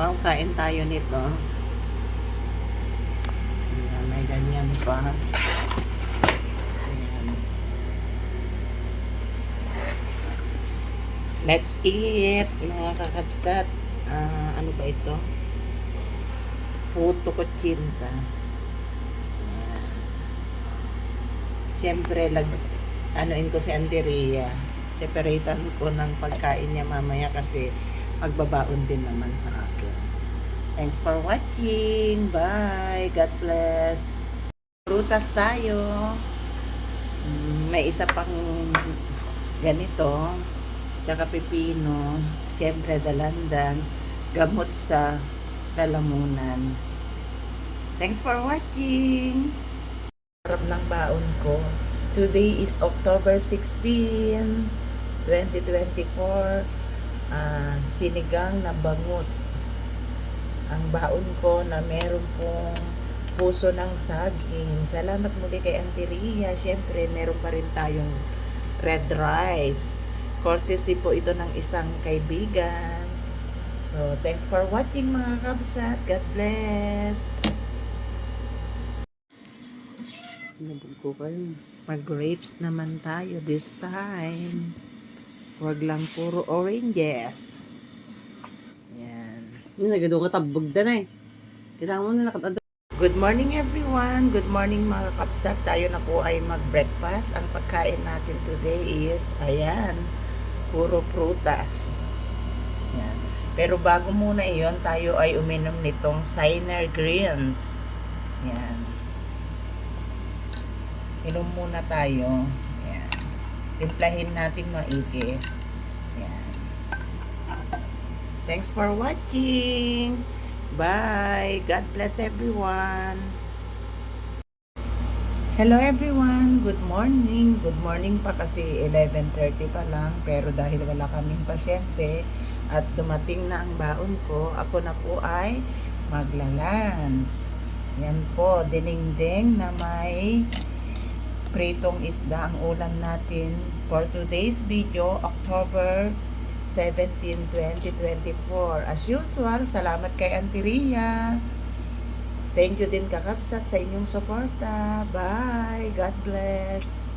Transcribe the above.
Wow, kain tayo nito. Ayan, may ganyan pa. Ayan. Let's eat, mga kakabsat. Ah, ano ba ito? Puto kutsinta. Ayan. Siyempre, lag, anoin ko si Anderia. Separatean ko ng pagkain niya mamaya kasi magbabaon din naman sa akin. Thanks for watching. Bye. God bless. Prutas tayo. May isa pang ganito. Tsaka pipino. Siyempre dalandan. Gamot sa lalamunan. Thanks for watching. Sarap ng baon ko. Today is October 16, 2024. Ah, sinigang na bangus. Ang baon ko na meron pong puso ng saging. Salamat muli kay Auntie Ria. Siyempre, meron pa rin tayong red rice. Courtesy po ito ng isang kaibigan. So, thanks for watching mga kabsat. God bless. Nabog ko kayo. Mag-grapes naman tayo this time. Huwag lang puro oranges. Yan. Hindi, nagado ka tabog na eh. Kailangan mo na nakatanda. Good morning everyone. Good morning mga kapsat. Tayo na po ay mag-breakfast. Ang pagkain natin today is, ayan, puro prutas. Yan. Pero bago muna iyon, tayo ay uminom nitong Siner Greens. Yan. Inom muna tayo. Yan. Timplahin natin maigi. Yan. Thanks for watching. Bye. God bless everyone. Hello everyone. Good morning. Good morning pa kasi 11.30 pa lang. Pero dahil wala kaming pasyente at dumating na ang baon ko, ako na po ay maglalans. Yan po, dinengdeng na may pritong isda ang ulam natin for today's video, October 17, 2024. As usual, salamat kay Auntie Ria. Thank you din kakapsat sa inyong suporta. Bye. God bless.